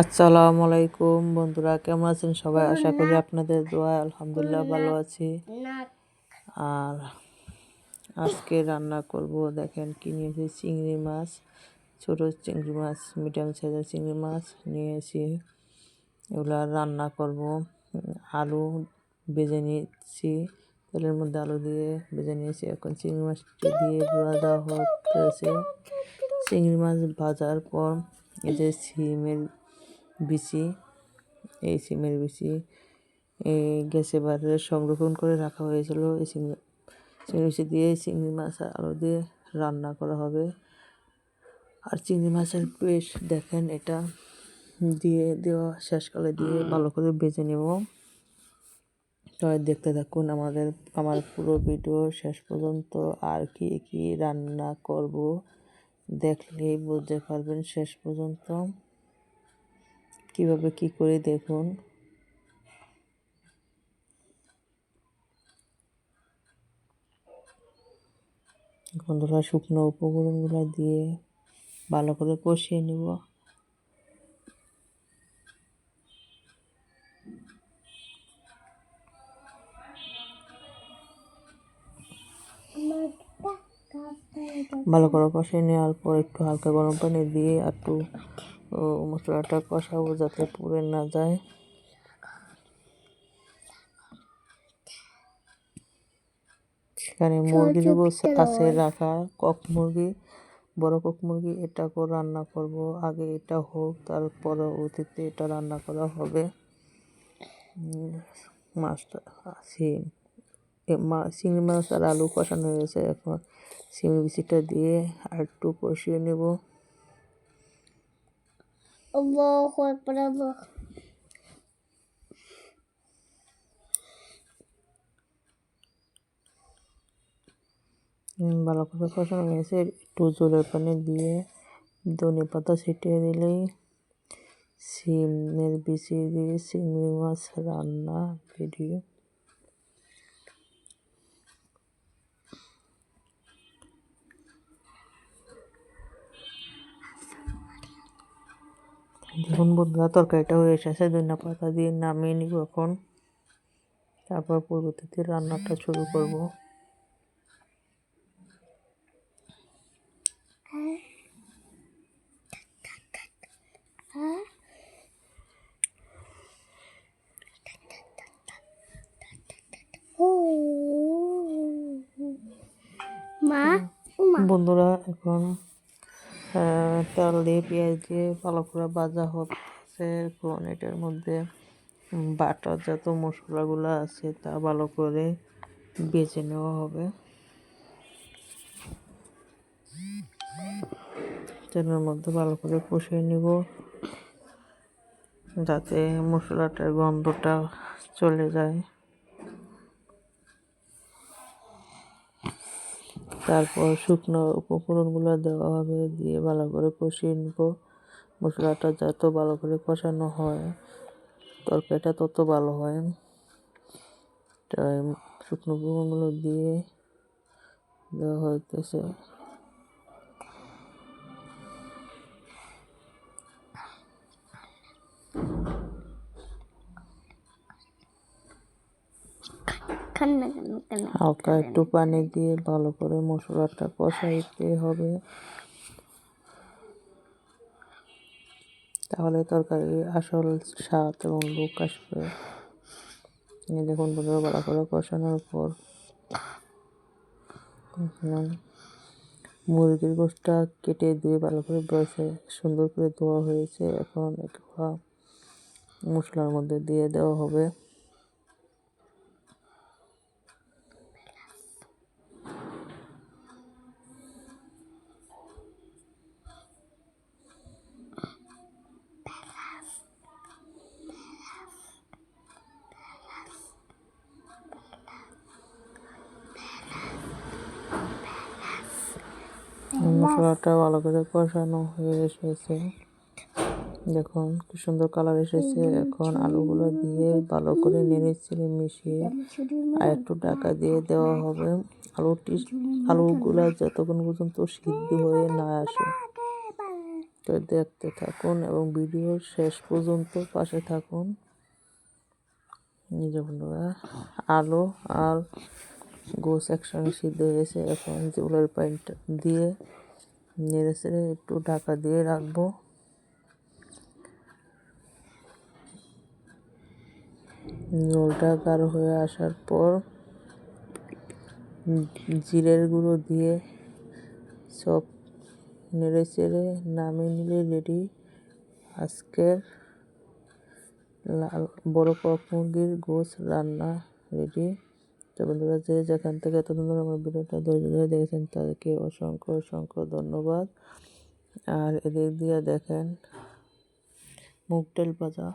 আসসালামু আলাইকুম বন্ধুরা কেমন আছেন সবাই? আশা করি আপনাদের দোয়া আলহামদুলিল্লাহ ভালো আছি। আর আজকে রান্না করব দেখেন কি নিয়েছি চিংড়ি মাছ ছোট চিংড়ি মাছ মিডিয়াম সাইজের চিংড়ি মাছ নিয়েছি। এগুলো রান্না করব। আলু বেজে নিয়েছি তেলের মধ্যে আলু দিয়ে বেজে নিয়েছি। এখন চিংড়ি মাছটি দিয়ে ভাজা হতেছে চিংড়ি মাছ ভাজার পর এই যে সিমের বিচি, এই সিমের বিচি, এই গ্যাসে বারে সংরক্ষণ করে রাখা হয়েছিল। এই চিংড়ি চিংড়ি বিচি দিয়ে চিংড়ি মাছ আলু দিয়ে রান্না করা হবে। আর চিংড়ি মাছের পেস্ট দেখেন, এটা দিয়ে দেওয়া শেষকালে দিয়ে ভালো করে বেজে নেব। সবাই দেখতে থাকুন আমাদের, আমার পুরো ভিডিও শেষ পর্যন্ত আর কি কি রান্না করব। দেখলেই বুঝতে পারবেন শেষ পর্যন্ত। কীভাবে কি করে দেখুন। বন্ধুরা শুকনো উপকরণগুলো দিয়ে ভালো করে কষিয়ে নেব। ভালো করে কষিয়ে নেওয়ার পর একটু হালকা গরম পানি দিয়ে একটু মশলাটা কষাবো যাতে পুড়ে না যায়। সেখানে মুরগির আছে রাখা কক মুরগি বড় কক মুরগি এটাকেও রান্না করব। আগে এটা হোক তার অতীতে এটা রান্না করা হবে। মাছটা সিম চিংড়ি মাছ আর আলু কষানো হয়েছে এখন সিম বিচিটা দিয়ে আর একটু কষিয়ে নেব। الله أكبر الله ভালো করে কষানো হয়েছে একটু জলের পানি দিয়ে ধনে পাতা ছিটিয়ে দিলেই সিমের বিচি দিয়ে চিংড়ি মাছ রান্না রেডি দেখুন বন্ধুরা তরকারিটা হয়ে এসেছে ধনিয়া পাতা দিয়ে নামিয়ে নিব এখন। তারপর পরবর্তীতে রান্নাটা শুরু করব। মা। বন্ধুরা এখন তেল দিয়ে পেঁয়াজ দিয়ে ভালো করে ভাজা হচ্ছে এখন এটার মধ্যে বাটা যত মশলাগুলো আছে তা ভালো করে বেজে নেওয়া হবে। তেলের মধ্যে ভালো করে কষিয়ে নিব যাতে মশলাটার গন্ধটা চলে যায়। তারপর শুকনো উপকরণগুলো দেওয়া হবে, দিয়ে ভালো করে কষিয়ে নিব। মশলাটা যত ভালো করে কষানো হয়, তরকারিটা তত ভালো হয়। শুকনো উপকরণগুলো দিয়ে দেওয়া হইতেছে। খান্না খান্না খান্না হালকা একটু পানি দিয়ে ভালো করে মশলাটা কষাইতে হবে। তাহলে তরকারি আসল স্বাদ এবং লোক আসবে। দেখুন বন্ধুরা ভালো করে কষানোর পর মুরগির গোষ্ঠটা কেটে দিয়ে ভালো করে বসে সুন্দর করে ধোয়া হয়েছে। এখন একটু মশলার মধ্যে দিয়ে দেওয়া হবে। মশলাটা ভালো করে কষানো হয়ে এসেছে। দেখুন কি সুন্দর কালার এসেছে। এখন আলুগুলো দিয়ে ভালো করে নেড়ে চেড়ে মিশিয়ে আর একটু টাকা দিয়ে দেওয়া হবে। আলুটি, আলুগুলো যতক্ষণ পর্যন্ত সিদ্ধ হয়ে না আসে। তো দেখতে থাকুন এবং ভিডিও শেষ পর্যন্ত পাশে থাকুন। যে বন্ধুরা, আলু আর গোস একসঙ্গে সিদ্ধ হয়েছে। এখন জলের পানিটা দিয়ে নেড়ে চেড়ে একটু ঢাকা দিয়ে রাখব। জলটা গাঢ় হয়ে আসার পর জিরের গুঁড়ো দিয়ে সব নেড়ে চেড়ে নামিয়ে নিলে রেডি। আজকের লাল বড় মুরগির গোস রান্না রেডি। তো যে যেখান থেকে এতদিন ধরে আমার ভিডিওটা ধৈর্য ধরে দেখেছেন, তাদেরকে অসংখ্য অসংখ্য ধন্যবাদ। আর এদিক দিয়ে দেখেন মুগটেল ভাজা।